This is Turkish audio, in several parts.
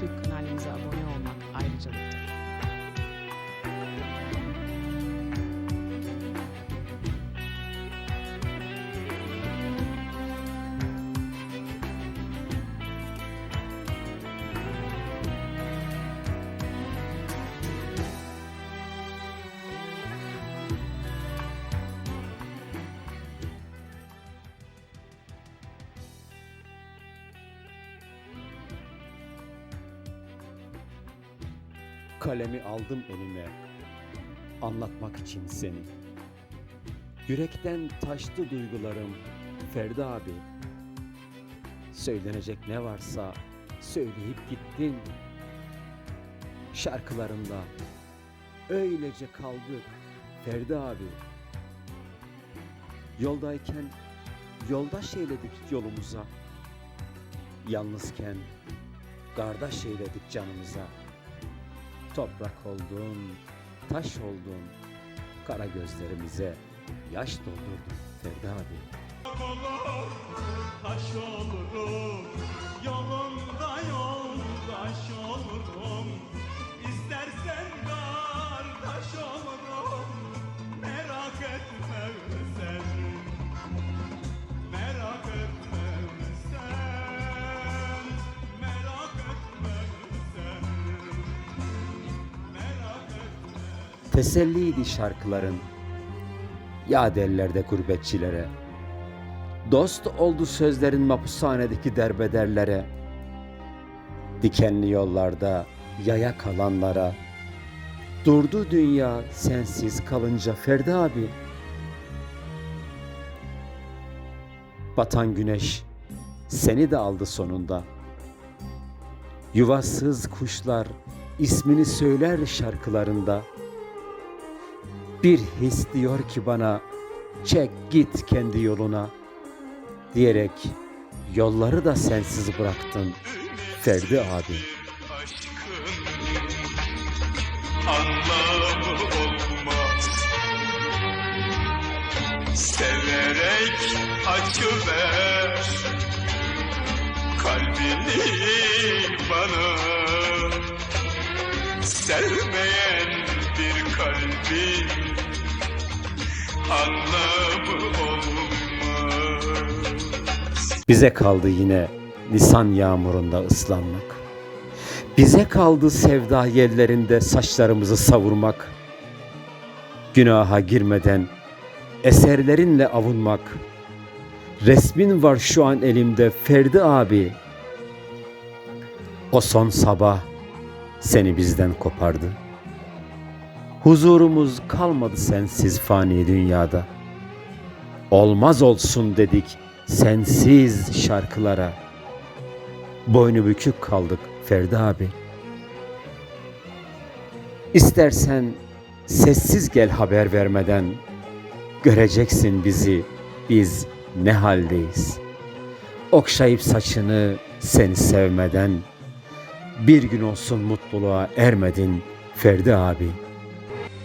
to Kalemi aldım elime anlatmak için seni. Yürekten taştı duygularım Ferdi abi. Söylenecek ne varsa söyleyip gittin. Şarkılarında öylece kaldık Ferdi abi. Yoldayken yoldaş eyledik yolumuza. Yalnızken kardeş eyledik canımıza. Toprak oldun, taş oldun, kara gözlerimize yaş doldurdun Ferdi abi. Teselliydi şarkıların, ya derlerde gurbetçilere. Dost oldu sözlerin mapushanedeki derbederlere. Dikenli yollarda yaya kalanlara. Durdu dünya sensiz kalınca Ferdi abi. Batan güneş seni de aldı sonunda. Yuvasız kuşlar ismini söyler şarkılarında. Bir his diyor ki bana çek git kendi yoluna diyerek yolları da sensiz bıraktın Ferdi abi. anlamı olmaz Severek acı ver kalbini bana Sevmeyen anlamı olmaz Bize kaldı yine Nisan yağmurunda ıslanmak. Bize kaldı sevda yerlerinde saçlarımızı savurmak. Günaha girmeden eserlerinle avunmak. Resmin var şu an elimde Ferdi abi. O son sabah seni bizden kopardı. Huzurumuz kalmadı sensiz fani dünyada. Olmaz olsun dedik sensiz şarkılara. Boynu bükük kaldık Ferdi abi. İstersen sessiz gel haber vermeden. Göreceksin bizi biz ne haldeyiz. Okşayıp saçını seni sevmeden. Bir gün olsun mutluluğa ermedin Ferdi abi.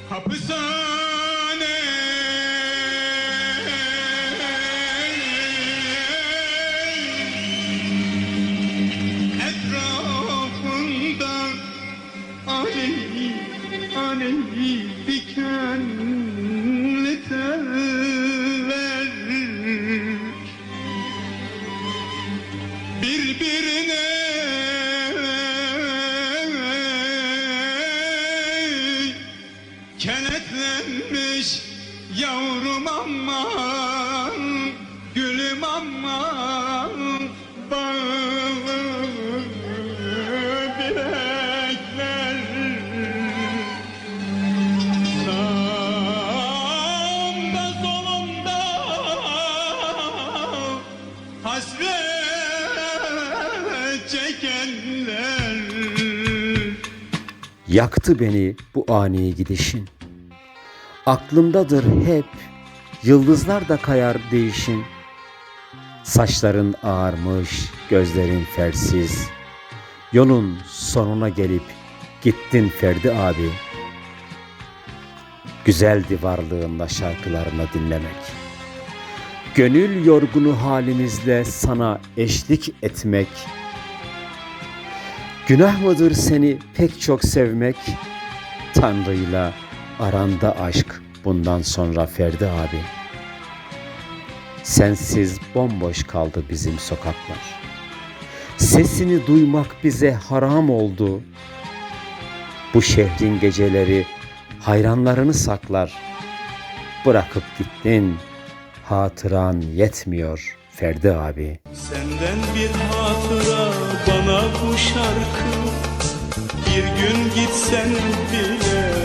Hapishane. Etrafında aleyhi aleyhi dikenli kenetlenmiş yavrum aman gülüm aman bağlı bilekler sağımda solumda hasret çekenler Yaktı beni bu ani gidişin. Aklımdadır hep yıldızlar da kayar değişin. Saçların ağarmış, gözlerin fersiz. Yolun sonuna gelip gittin Ferdi abi. Güzeldi varlığınla şarkılarını dinlemek. Gönül yorgunu halimizle sana eşlik etmek. Günah mıdır seni pek çok sevmek? Tanrı'yla aranda aşk bundan sonra Ferdi abi. Sensiz bomboş kaldı bizim sokaklar. Sesini duymak bize haram oldu. Bu şehrin geceleri hayranlarını saklar. Bırakıp gittin, hatıran yetmiyor Ferdi abi. Senden bir hatıra bana bu şarkı Bir gün gitsen bile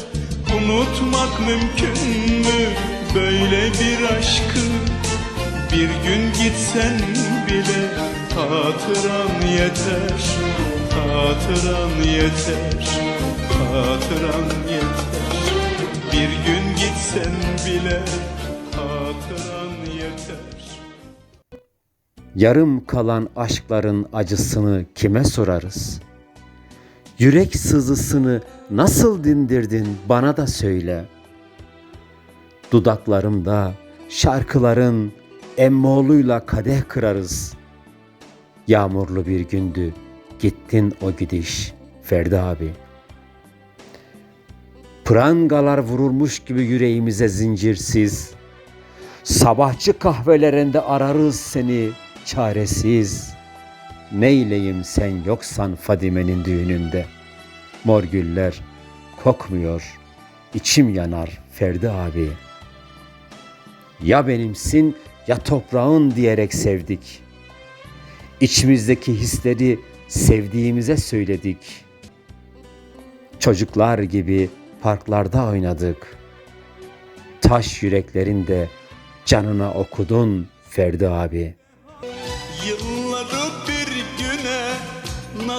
Unutmak mümkün mü? Böyle bir aşkı Bir gün gitsen bile hatıran yeter Hatıran yeter Hatıran yeter. Bir gün gitsen bile hatıran yeter. Yarım kalan aşkların acısını kime sorarız? Yürek sızısını nasıl dindirdin bana da söyle. Dudaklarımda şarkıların emmoğluyla kadeh kırarız. Yağmurlu bir gündü, gittin o gidiş Ferdi abi. Prangalar vurulmuş gibi yüreğimize zincirsiz. Sabahçı kahvelerinde ararız seni çaresiz. Neyleyim sen yoksan Fadime'nin düğününde. Mor güller kokmuyor, içim yanar Ferdi abi. Ya benimsin ya toprağın diyerek sevdik. İçimizdeki hisleri sevdiğimize söyledik. Çocuklar gibi parklarda oynadık. Taş yüreklerin de canına okudun Ferdi abi.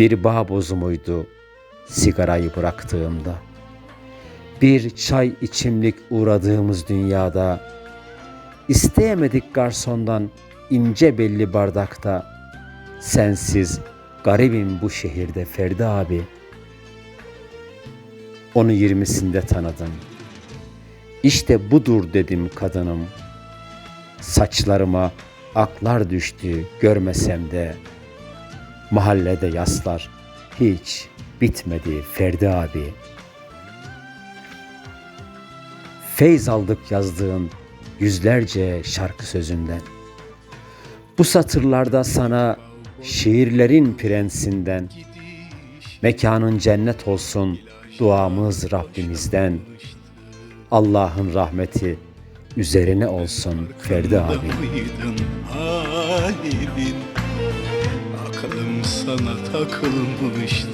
Bir bağ bozumuydu sigarayı bıraktığımda. Bir çay içimlik uğradığımız dünyada isteyemedik garsondan ince belli bardakta sensiz garibim bu şehirde Ferdi abi. Onu yirmisinde tanıdım. İşte budur dedim kadınım. Saçlarıma aklar düştü görmesem de Mahallede yaslar hiç bitmedi Ferdi abi. Feyz aldık yazdığın yüzlerce şarkı sözünden. Bu satırlarda sana şiirlerin prensinden, mekanın cennet olsun duamız Rabbimizden. Allah'ın rahmeti üzerine olsun Ferdi abi. Sana takılmıştı.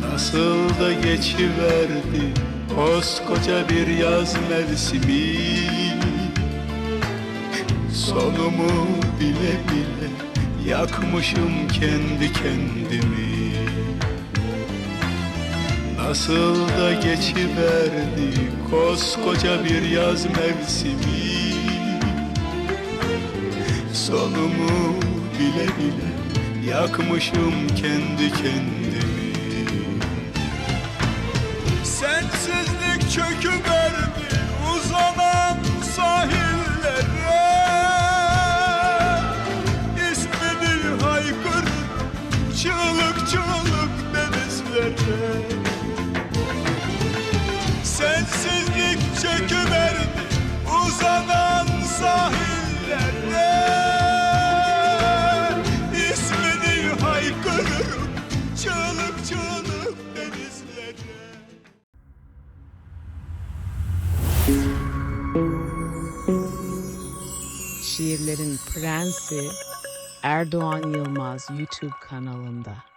Nasıl da geçiverdi koskoca bir yaz mevsimi. Sonumu bile bile yakmışım kendi kendimi. Nasıl da geçiverdi koskoca bir yaz mevsimi. Sonumu bile bile yakmışım kendi kendimi. Sensizlik çöküverdi Prensi Erdoğan Yılmaz YouTube kanalında.